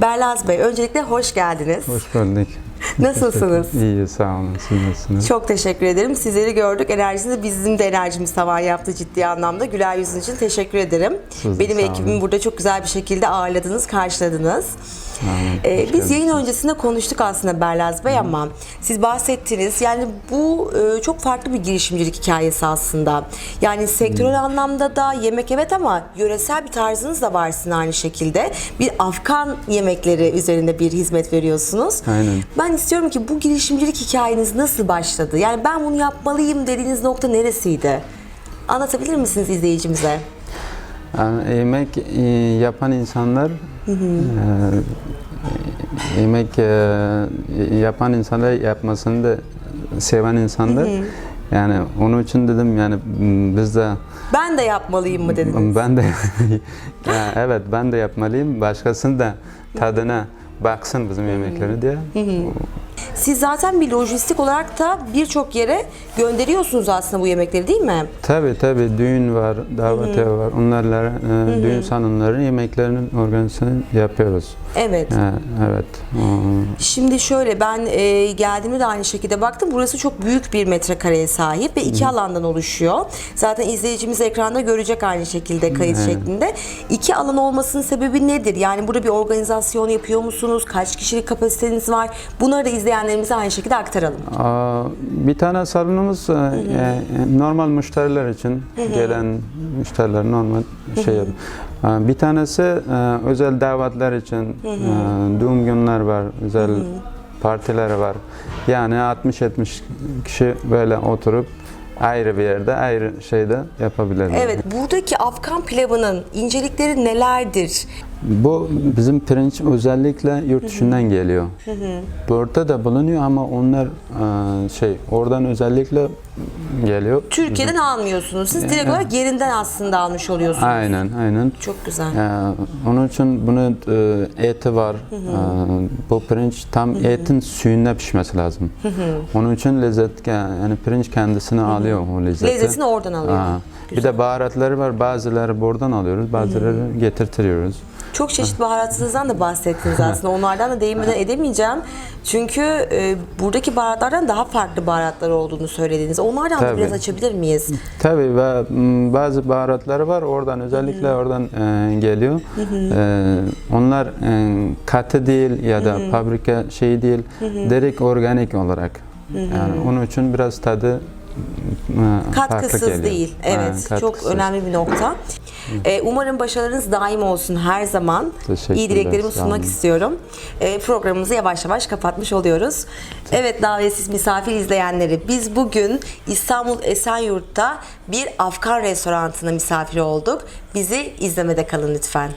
Berlaz Bey, öncelikle hoş geldiniz. Hoş bulduk. Nasılsınız? İyi, sağ olun. Siz nasılsınız? Çok teşekkür ederim. Sizleri gördük. Enerjiniz bizim de enerjimiz tavan yaptı ciddi anlamda. Güler yüzün için teşekkür ederim. Siz Benim ekibimi burada çok güzel bir şekilde ağırladınız, karşıladınız. Amin. Ee, biz yayın öncesinde konuştuk aslında Berlaz Bey ama siz bahsettiniz. Yani bu e, çok farklı bir girişimcilik hikayesi aslında. Yani sektörel anlamda da yemek evet ama yöresel bir tarzınız da var sizin aynı şekilde. Bir Afgan yemekleri üzerinde bir hizmet veriyorsunuz. Aynen. Ben istiyorum ki bu girişimcilik hikayeniz nasıl başladı? Yani ben bunu yapmalıyım dediğiniz nokta neresiydi? Anlatabilir misiniz izleyicimize? Yani yemek e, yapan insanlar e, yemek e, yapan insanlar yapmasını da seven insanlar yani onun için dedim yani biz de Ben de yapmalıyım mı dediniz? ben de ya, evet ben de yapmalıyım başkasının da tadına baksın bizim yemekleri diye. Siz zaten bir lojistik olarak da birçok yere gönderiyorsunuz aslında bu yemekleri değil mi? Tabi tabi düğün var, davet evi var. Onlarla e, düğün salonlarının yemeklerinin organizasyonu yapıyoruz. Evet. E, evet. O- Şimdi şöyle ben e, geldiğimde de aynı şekilde baktım. Burası çok büyük bir metrekareye sahip ve iki alandan oluşuyor. Zaten izleyicimiz ekranda görecek aynı şekilde kayıt Evet. şeklinde. İki alan olmasının sebebi nedir? Yani burada bir organizasyon yapıyor musunuz? Kaç kişilik kapasiteniz var? Bunları da izleyenlerimize aynı şekilde aktaralım. Aa, bir tane salonumuz e, e, normal müşteriler için gelen müşteriler normal şey yap. Aa, Bir tanesi e, özel davetler için e, doğum günler var, özel partiler var. Yani 60-70 kişi böyle oturup ayrı bir yerde ayrı şeyde yapabilirler. Evet, buradaki Afgan pilavının incelikleri nelerdir? Bu bizim pirinç özellikle yurt dışından geliyor. Burada da bulunuyor ama onlar e, şey oradan özellikle geliyor. Türkiye'den almıyorsunuz. Siz direkt olarak yerinden aslında almış oluyorsunuz. Aynen, aynen. Çok güzel. E, onun için bunun e, eti var. E, bu pirinç tam etin suyunda pişmesi lazım. Onun için lezzet yani pirinç kendisini alıyor o lezzeti. Lezzetini oradan alıyor. Ha. Bir de baharatları var. Bazıları buradan alıyoruz, bazıları getirtiyoruz. Çok çeşit baharatsızdan da bahsettiniz aslında. Onlardan da değinmeden edemeyeceğim. Çünkü e, buradaki baharatlardan daha farklı baharatlar olduğunu söylediniz. Onlardan da Tabii. biraz açabilir miyiz? Tabii ve bazı baharatları var oradan özellikle oradan e, geliyor. E, onlar e, katı değil ya da fabrika şeyi değil, direkt organik olarak. Yani onun için biraz tadı farklı Katkısız değil. Evet. Aynen, çok önemli bir nokta. E, umarım başarınız daim olsun her zaman. İyi dileklerimi sunmak istiyorum. E, programımızı yavaş yavaş kapatmış oluyoruz. Evet davetsiz misafir izleyenleri biz bugün İstanbul Esenyurt'ta bir Afgan restoranına misafir olduk. Bizi izlemede kalın lütfen.